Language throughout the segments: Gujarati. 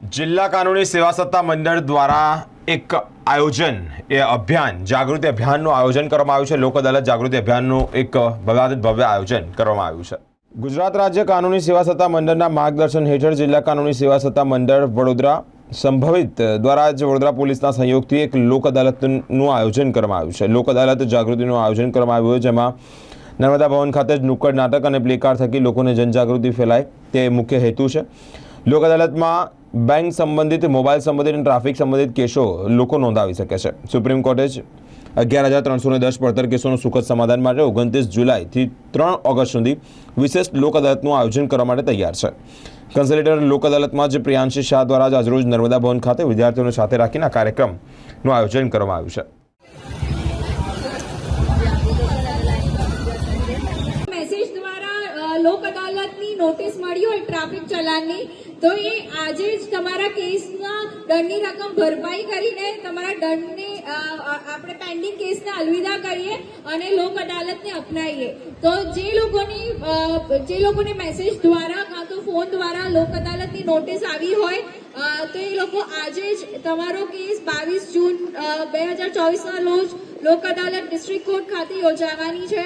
જિલ્લા કાનૂની સેવા સત્તા મંડળ દ્વારા એક આયોજન, એ અભિયાન, જાગૃતિ અભિયાનનું આયોજન કરવામાં આવ્યું છે. લોક અદાલત જાગૃતિ અભિયાનનું એક ભવ્યાદિત ભવ્ય આયોજન કરવામાં આવ્યું છે. ગુજરાત રાજ્ય કાનૂની સેવા સત્તા મંડળના માર્ગદર્શન હેઠળ જિલ્લા કાનૂની સેવા સત્તા મંડળ વડોદરા સંભવિત દ્વારા જ વડોદરા પોલીસના સહયોગથી એક લોક અદાલતનું આયોજન કરવામાં આવ્યું છે. લોક અદાલત જાગૃતિનું આયોજન કરવામાં આવ્યું છે જેમાં નર્મદા ભવન ખાતે જ નુક્કડ નાટક અને પ્લેકાર્ડ થકી લોકોને જનજાગૃતિ ફેલાય તે મુખ્ય હેતુ છે. લોક અદાલતમાં બેંક સંબંધિત, મોબાઈલ સંબંધિત અને ટ્રાફિક સંબંધિત કેસો લોકો નોંધાવી શકે છે. સુપ્રીમ કોર્ટે જ અગિયાર હજાર ત્રણસો ને દસ પડતર કેસોનું સુખદ સમાધાન માટે ઓગણત્રીસ જુલાઈથી ત્રણ ઓગસ્ટ સુધી વિશેષ લોક અદાલતનું આયોજન કરવા માટે તૈયાર છે. કન્સલ્ટેટર લોક અદાલતમાં જ પ્રિયાંશી શાહ દ્વારા જ આજરોજ નર્મદા ભવન ખાતે વિદ્યાર્થીઓને સાથે રાખીને આ કાર્યક્રમનું આયોજન કરવામાં આવ્યું છે. નોટિસ મળી હોય ટ્રાફિક ચલાનની, તો એ આજે જ તમારા કેસના દંડની રકમ ભરપાઈ કરીને તમારા દંડને આપણે પેન્ડિંગ કેસને અલવિદા કરીએ અને લોક અદાલતને અપનાવીએ. તો જે લોકોની જે લોકોને મેસેજ દ્વારા કાં તો ફોન દ્વારા લોક અદાલતની નોટિસ આવી હોય તો એ લોકો આજે જ તમારો કેસ બાવીસ જૂન બે હજાર ચોવીસના રોજ લોક અદાલત ડિસ્ટ્રિક્ટ કોર્ટ ખાતે યોજાવાની છે.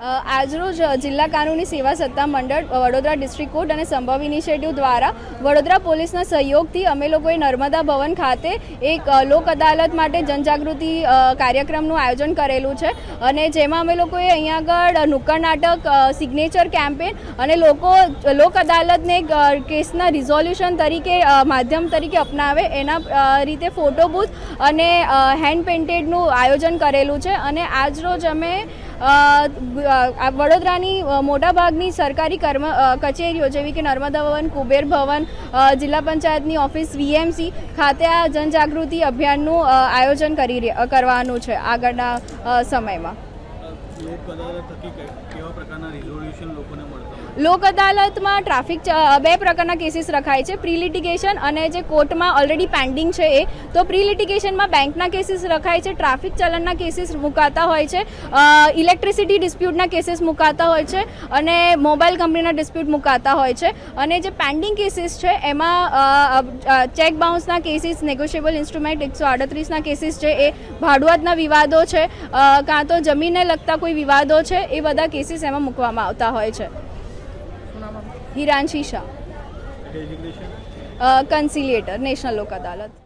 આજરોજ જિલ્લા કાનૂની સેવા સત્તા મંડળ વડોદરા ડિસ્ટ્રિક્ટ કોર્ટ અને સંભવ ઇનિશિયેટિવ દ્વારા વડોદરા પોલીસના સહયોગથી અમે લોકોએ નર્મદા ભવન ખાતે એક લોક અદાલત માટે જનજાગૃતિ કાર્યક્રમનું આયોજન કરેલું છે. અને જેમાં અમે લોકોએ અહીંયા આગળ નુક્કડ નાટક સિગ્નેચર કેમ્પેન અને લોકો, લોક અદાલતને કેસના રિઝોલ્યુશન તરીકે માધ્યમ તરીકે અપનાવે એના રીતે ફોટો બૂથ અને હેન્ડ પેઇન્ટેડનું આયોજન કરેલું છે. અને આજરોજ અમે વડોદરાની મોટાભાગની સરકારી કર્મ કચેરીઓ જેવી કે નર્મદા ભવન, કુબેર ભવન જિલ્લા પંચાયતની ઓફિસ, વીએમસી ખાતે આ જનજાગૃતિ અભિયાનનું આયોજન કરી કરવાનું છે આગળના સમયમાં. લોક અદાલતમાં ટ્રાફિક બે પ્રકારના કેસીસ રખાય છે. પ્રી અને જે કોર્ટમાં ઓલરેડી પેન્ડિંગ છે એ. તો પ્રી લિટિગેશનમાં બેંકના કેસીસ રખાય છે, ટ્રાફિક ચલણના કેસીસ મુકાતા હોય છે ઇલેક્ટ્રિસિટી ડિસ્પ્યુટના કેસીસ મુકાતા હોય છે અને મોબાઈલ કંપનીના ડિસ્પ્યુટ મુકાતા હોય છે. અને જે પેન્ડિંગ કેસીસ છે, એમાં ચેક બાઉન્સના કેસીસ નેગોશિયેબલ ઇન્સ્ટ્રુમેન્ટ એકસો આડત્રીસના કેસીસ છે એ. ભાડુઆતના વિવાદો છે કાં તો જમીનને લગતા કોઈ વિવાદો છે, એ બધા કેસીસ એમાં મૂકવામાં આવતા હોય છે. હિરાંશી શાહ. કન્સિલિએટર નેશનલ લોક અદાલત